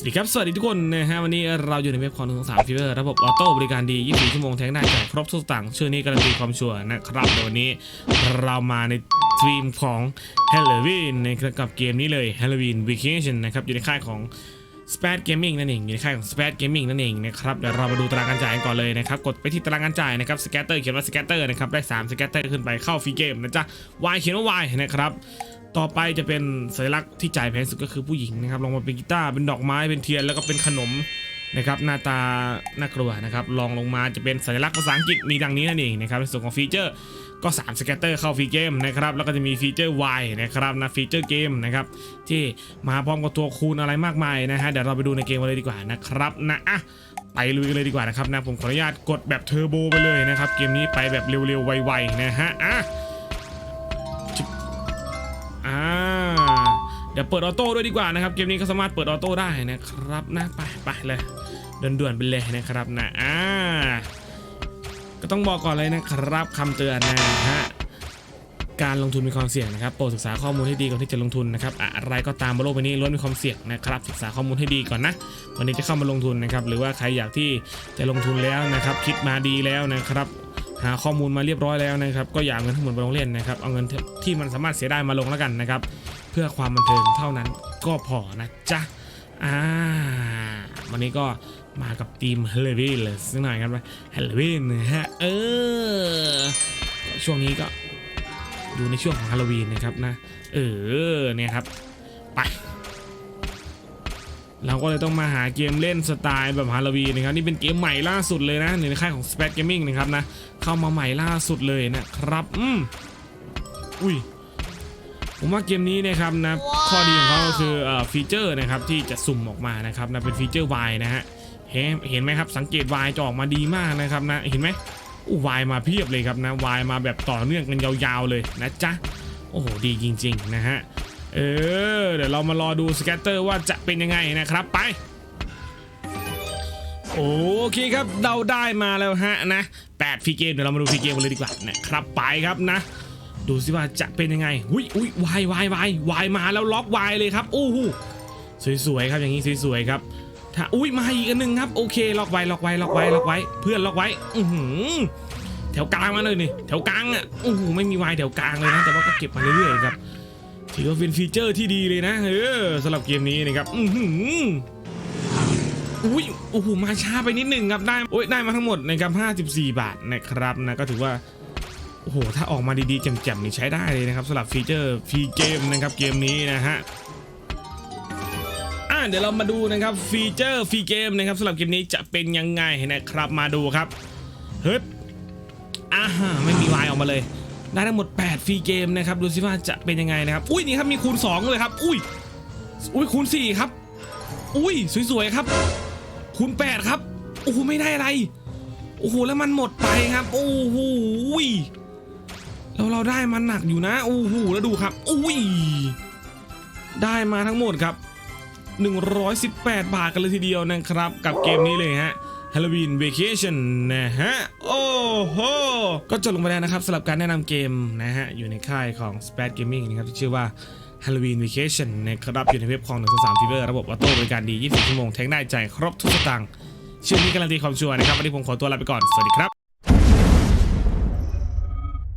สวัสดีครับ สวัสดีทุกคนนะฮะวันนี้เราอยู่ในเว็บของหนึ่งสามฟีเวอร์ระบบออโต้บริการดี 24 ชั่วโมงแทงได้จ่ายครบทุกสตางชื่อนี้การันตีความชัวร์นะครับเดี๋ยววันนี้เรามาในทีมของ Halloween นกับเกมนี้เลย Halloween Vacation นะครับอยู่ในค่ายของ s p a d Gaming นั่นเองอยู่ในค่ายของ s p a d Gaming นั่นเองนะครับเดี๋ยวเรามาดูตารางการจ่ายกันก่อนเลยนะครับกดไปที่ตารางการจ่ายนะครับสแกตเตอร์เขียนว่าสแกตเตอร์นะครับได้3สแกตเตอร์ขึ้นไปเข้าฟรีเกมนะจ๊ะ Y เขียนว่า Y นะครับ ต่อไปจะเป็นสัญลักษณ์ที่จ่ายแพงสุดก็คือผู้หญิงนะครับลงมาเป็นกีตาร์เป็นดอกไม้เป็นเทียนแล้วก็เป็นขนมนะครับหน้าตาน่ากลัวนะครับลองลงมาจะเป็นสัญลักษณ์ภาษาอังกฤษมีดังนี้นั่นเองนะครับในส่วนของฟีเจอร์ก็3สแกตเตอร์เข้าฟรีเกมนะครับแล้วก็จะมีฟีเจอร์ Y นะครับนะฟีเจอร์เกมนะครับที่มาพร้อมกับตัวคูณอะไรมากมายนะฮะเดี๋ยวเราไปดูในเกมกันเลยดีกว่านะครับนะอะไปลุยกันเลยดีกว่านะครับนะผมขออนุญาตกดแบบเทอร์โบไปเลยนะครับเกมนี้ไปแบบเร็วๆไวๆนะฮะอะ ดี๋ยวเปิดออโต้ด้วยดีกว่านะครับ เกมนี้ก็สามารถเปิดออโต้ได้นะครับนะไปไปเลยด่วนๆไปเลยนะครับนะอ่าก็ต้องบอกก่อนเลยนะครับคำเตือนนะฮะการลงทุนมีความเสี่ยงนะครับโปรดศึกษาข้อมูลให้ดีก่อนที่จะลงทุนนะครับอะไรก็ตามบนโลกใบนี้ล้วนมีความเสี่ยงนะครับศึกษาข้อมูลให้ดีก่อนนะวันนี้จะเข้ามาลงทุนนะครับหรือว่าใครอยากที่จะลงทุนแล้วนะครับ คิดมาดีแล้วนะครับ หาข้อมูลมาเรียบร้อยแล้วนะครับ ก็อย่าเอาเงินทั้งหมดไปลงเล่นนะครับเอาเงินที่มันสามารถเสียได้มาลงแล้วกันนะครับ พื่อความบันเทิงเท่านั้นก็พอนะจ๊ะอ่าวันนี้ก็มากับทีม Halloween เลยสักหน่อยครับ Halloween นะฮะเออช่วงนี้ก็อยู่ในช่วงของฮาโลวีนนะครับนะ เออเนี่ยครับไปเราก็เลยต้องมาหาเกมเล่นสไตล์แบบฮาโลวีนนะครับนี่เป็นเกมใหม่ล่าสุดเลยนะในค่ายของ s p a d Gaming นะครับนะ เข้ามาใหม่ล่าสุดเลยนะครับ อืมอุ้ย ผมว่าเกมนี้นะครับนะข้อดีของเขาก็คือเอ่อฟีเจอร์นะครับที่จะสุ่มออกมานะครับนะเป็นฟีเจอร์ Y นะฮะเห็นเห็นไหมครับสังเกต Y จะออกมาดีมากนะครับนะเห็นไหมอู้วายมาเพียบเลยครับนะ Y มาแบบต่อเนื่องกันยาวๆเลยนะจ๊ะโอ้โหดีจริงๆนะฮะเออเดี๋ยวเรามารอดูสแกตเตอร์ว่าจะเป็นยังไงนะครับไปโอเคครับเราได้มาแล้วฮะนะ8ฟรีเกมเดี๋ยวเรามาดูฟรีเกมกันเลยดีกว่านะครับไปครับนะ ดูสิว่าจะเป็นยังไงอุ้ยอุ้ยวายวายวายวายมาแล้วล็อกวายเลยครับโอ้โหสวยๆครับอย่างนี้สวยๆครับถ้าอุ้ยมาอีกอันหนึ่งครับโอเคล็อกไว้ล็อกไว้ล็อกไว้ล็อกไว้ เพื่อนล็อกไว้อือหือแถวกลางมาเลยนี่แถวกลางอะโอ้โหไม่มีวายแถวกลางเลยนะแต่ว่าก็เก็บมาเรื่อยๆครับถือว่าเป็นฟีเจอร์ที่ดีเลยนะเออสำหรับเกมนี้นะครับอือหืออุ้ยโอ้โหมาช้าไปนิดหนึ่งครับได้โอ้ยได้มาทั้งหมดนะครับ54 บาทนะครับนะก็ถือว่า อ้โหถ้าออกมาดีๆแจ่มๆนี่ใช้ได้เลยนะครับสำหรับฟีเจอร์ฟรีเกมนะครับเกมนี้นะฮะอะเดี๋ยวเรามาดูนะครับฟีเจอร์ฟรีเกมนะครับสำหรับเกมนี้จะเป็นยังไงนะครับมาดูครับเฮ้ยอ่าฮะไม่มีวายออกมาเลยได้ทั้งหมด 8 ฟรีเกมนะครับ ดูสิว่าจะเป็นยังไงนะครับ อุ้ยนี่ครับมีคูณ 2 เลยครับ อุ้ย อุ้ยคูณ 4 ครับ อุ้ยสวยๆครับ คูณ 8 ครับ โอ้โหไม่ได้อะไร โอ้โหแล้วมันหมดไปครับ โอ้โห แล้วเราได้มันหนักอยู่นะโอ้โหแล้วดูครับอุ้ยได้มาทั้งหมดครับ 118 บาทกันเลยทีเดียวนะครับ กับเกมนี้เลยฮะ Halloween Vacation นะฮะ โอ้โห ก็จบลงไปแล้วนะครับสำหรับการแนะนำเกมนะฮะ อยู่ในค่ายของ s p a d Gaming นะครับที่ชื่อว่า Halloween Vacation นะครับ อยู่ในเว็บของ1 3 Fever ระบบออโต้บริการดี 24 ชั่วโมง แทงได้ใจครบทุกสตางค์ชื่อนี้การันตีความชัวร์นะครับ วันนี้ผมขอตัวลาไปก่อน สวัสดีครับ